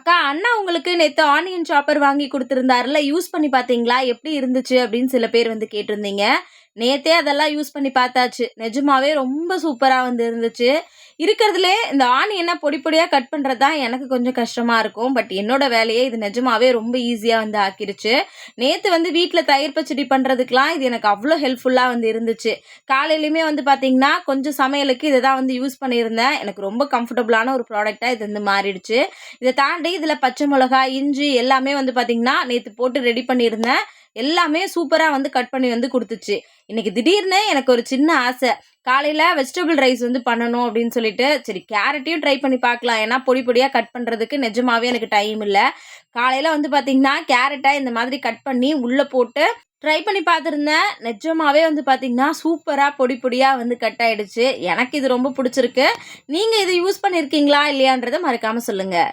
அக்கா அண்ணா உங்களுக்கு நேற்று ஆனியன் சாப்பர் வாங்கி கொடுத்துருந்தாருல யூஸ் பண்ணி பார்த்தீங்களா? எப்படி இருந்துச்சு? அப்படின்னு சில பேர் வந்து கேட்டிருந்தீங்க. நேத்தே அதெல்லாம் யூஸ் பண்ணி பார்த்தாச்சு. நிஜமாவே ரொம்ப சூப்பராக வந்து இருந்துச்சு. இருக்கிறதுலே இந்த ஆனியனை பொடி பொடியாக கட் பண்ணுறது தான் எனக்கு கொஞ்சம் கஷ்டமாக இருக்கும். பட் என்னோட வேலையை இது நிஜமாவே ரொம்ப ஈஸியாக வந்து ஆக்கிருச்சு. நேற்று வந்து வீட்டில் தயிர் பச்சடி பண்ணுறதுக்கெலாம் இது எனக்கு அவ்வளோ ஹெல்ப்ஃபுல்லாக வந்து இருந்துச்சு. காலையிலையுமே வந்து பார்த்திங்கன்னா கொஞ்சம் சமையலுக்கு இதை தான் வந்து யூஸ் பண்ணியிருந்தேன். எனக்கு ரொம்ப கம்ஃபர்டபுளான ஒரு ப்ராடக்டாக இது வந்து மாறிடுச்சு. இதை தாண்டி இதில் பச்சை மிளகா இஞ்சி எல்லாமே வந்து பார்த்திங்கன்னா நேற்று போட்டு ரெடி பண்ணியிருந்தேன். எல்லாமே சூப்பராக வந்து கட் பண்ணி வந்து கொடுத்துச்சு. இன்றைக்கி திடீர்னு எனக்கு ஒரு சின்ன ஆசை. காலையில் வெஜிடபிள் ரைஸ் வந்து பண்ணணும் அப்படின்னு சொல்லிட்டு சரி கேரட்டையும் ட்ரை பண்ணி பார்க்கலாம். ஏன்னா பொடி பொடியாக கட் பண்ணுறதுக்கு நிஜமாவே எனக்கு டைம் இல்லை. காலையில் வந்து பார்த்திங்கன்னா கேரட்டை இந்த மாதிரி கட் பண்ணி உள்ளே போட்டு ட்ரை பண்ணி பார்த்துருந்தேன். நிஜமாகவே வந்து பார்த்திங்கன்னா சூப்பராக பொடி பொடியாக வந்து கட் ஆகிடுச்சு எனக்கு இது ரொம்ப பிடிச்சிருக்கு. நீங்கள் இது யூஸ் பண்ணியிருக்கீங்களா இல்லையான்றதை மறக்காமல் சொல்லுங்கள்